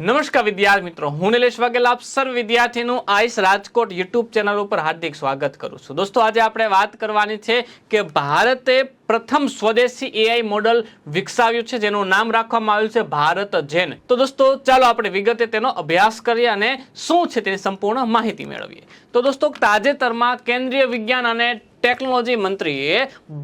નમસ્કાર વિદ્યાર્થી મિત્રો, હું નિલેશ વાઘેલ, આપ સર્વ વિદ્યાર્થીનું આઈસ રાજકોટ યુટ્યુબ ચેનલ ઉપર હાર્દિક સ્વાગત કરું છું. દોસ્તો, આજે આપણે વાત કરવાની છે કે ભારતે પ્રથમ સ્વદેશી એઆઈ મોડલ વિકસાવ્યું છે, જેનું નામ રાખવામાં આવ્યું છે ભારત જેન. તો દોસ્તો, ચાલો આપણે વિગતે તેનો અભ્યાસ કરીએ અને શું છે તેની સંપૂર્ણ માહિતી મેળવીએ. તો દોસ્તો, તાજેતરમાં કેન્દ્રીય વિજ્ઞાન અને ટેકનોલોજી મંત્રીએ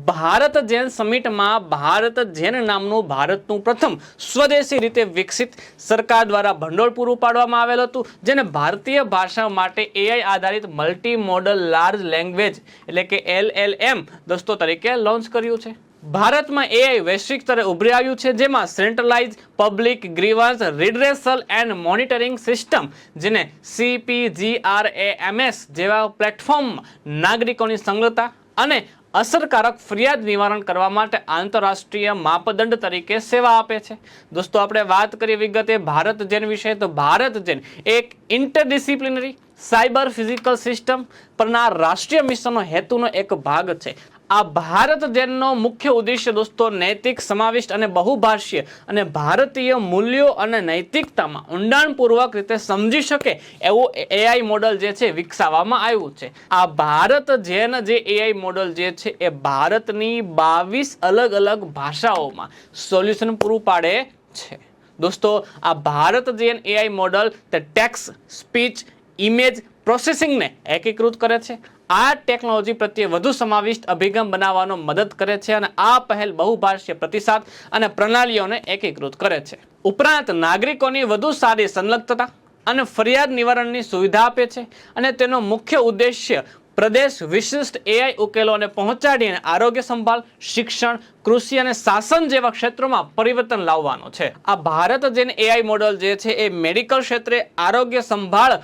ભારત જેન સમિટમાં ભારત જેન નામનું ભારતનું પ્રથમ સ્વદેશી રીતે વિકસિત સરકાર દ્વારા ભંડોળ પૂરું પાડવામાં આવેલ હતું, જેને ભારતીય ભાષા માટે એઆઈ આધારિત મલ્ટી મોડલ લાર્જ લેંગ્વેજ એટલે કે એલએલએમ દોસ્તો તરીકે લોન્ચ કર્યું છે. ભારતમાં એઆઈ વૈશ્વિક સ્તરે ઉભરી આવ્યું છે, જેમાં centralise public grievance redressal and monitoring system જેને સીપીજીઆરએએમએસ જેવા પ્લેટફોર્મ નાગરિકોની સંલગ્નતા અને અસરકારક ફરિયાદ નિવારણ કરવા માટે આંતરરાષ્ટ્રીય માપદંડ તરીકે સેવા આપે છે. દોસ્તો, આપણે વાત કરીએ વિગતે ભારત જેન વિશે, તો ભારત જેન એક ઇન્ટરડિસિપ્લિનરી સાયબર ફિઝિકલ સિસ્ટમ પરના રાષ્ટ્રીય મિશનનો હેતુનો એક ભાગ છે. આ ભારત ધ્યાનનો મુખ્ય ઉદ્દેશ્ય દોસ્તો નૈતિક, સમાવિષ્ટ અને બહુભાષીય અને ભારતીય મૂલ્યો અને નૈતિકતામાં ઊંડાણપૂર્વક રીતે સમજી શકે એવું એઆઈ મોડલ જે છે વિકસાવવામાં આવ્યું છે. આ ભારત ધ્યાન જે એઆઈ મોડલ જે છે એ ભારતની બાવીસ અલગ અલગ ભાષાઓમાં સોલ્યુશન પૂરું પાડે છે. દોસ્તો, આ ભારત જેન એઆઈ મોડલ તે ટેક્સ સ્પીચ ઇમેજ પ્રોસેસિંગને એકીકૃત કરે છે. આ ટેકનોલોજી પ્રત્યે વધુ સમાવિષ્ટ અભિગમ બનાવવાનો મદદ કરે છે અને આ પહેલ બહુભાષ્ય પ્રતિસાદ અને પ્રણાલીઓને એકીકૃત કરે છે. ઉપરાંત નાગરિકોની વધુ સારી સંલગ્નતા અને ફરિયાદ નિવારણની સુવિધા આપે છે અને તેનો મુખ્ય ઉદ્દેશ્ય પ્રદેશ વિશિષ્ટ એઆઈ ઉકેલોને પહોંચાડીને આરોગ્ય સંભાળ, શિક્ષણ, કૃષિ અને શાસન જેવા ક્ષેત્રોમાં પરિવર્તન લાવવાનો છે. આ ભારત જેન એઆઈ મોડલ જે છે એ મેડિકલ ક્ષેત્રે આરોગ્ય સંભાળ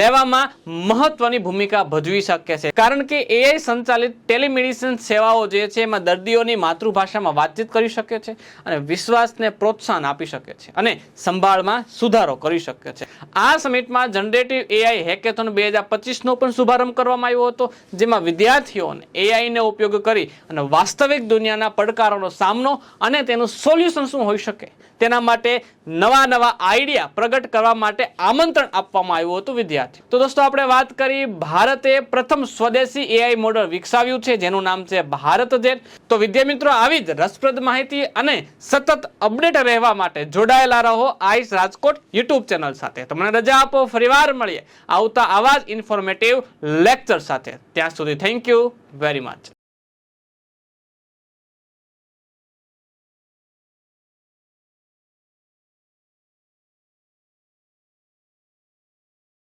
લેવામાં મહત્વની ભૂમિકા ભજવી શકે છે. કારણ કે એઆઈ સંચાલિત ટેલિમેડિસિન સેવાઓ જે છે એમાં દર્દીઓની માતૃભાષામાં વાતચીત કરી શકે છે અને વિશ્વાસને પ્રોત્સાહન આપી શકે છે અને સંભાળમાં સુધારો કરી શકે છે. આ સમિટમાં જનરેટિવ એઆઈ હેકેથોન બે હજાર પચીસનો પણ શુભારંભ કરવામાં આવ્યો હતો. જેમાં વિદ્યાર્થીઓને એઆઈનો ઉપયોગ કરી અને વાસ્તવિક દુનિયાના પડકારોનો સામનો અને તેનું સોલ્યુશન શું હોઈ શકે, તેના માટે નવા નવા આઈડિયા પ્રગટ કરવા માટે આમંત્રણ આપવામાં આવ્યું હતું વિદ્યાર્થી. તો દોસ્તો, આપણે વાત કરી ભારતે પ્રથમ સ્વદેશી એઆઈ મોડલ વિકસાવ્યું છે, જેનું નામ છે ભારત જેન તો વિદ્યા મિત્રો, આવી જ રસપ્રદ માહિતી અને સતત અપડેટ રહેવા માટે જોડાયેલા રહો આઈસ રાજકોટ યુટ્યુબ ચેનલ સાથે. તમને રજા આપો, ફરીવાર મળીએ આવતા આવા જ ઇન્ફોર્મેટિવ લેક્ચર સાથે ત્યાં સુધી થેન્ક યુ વેરી મચ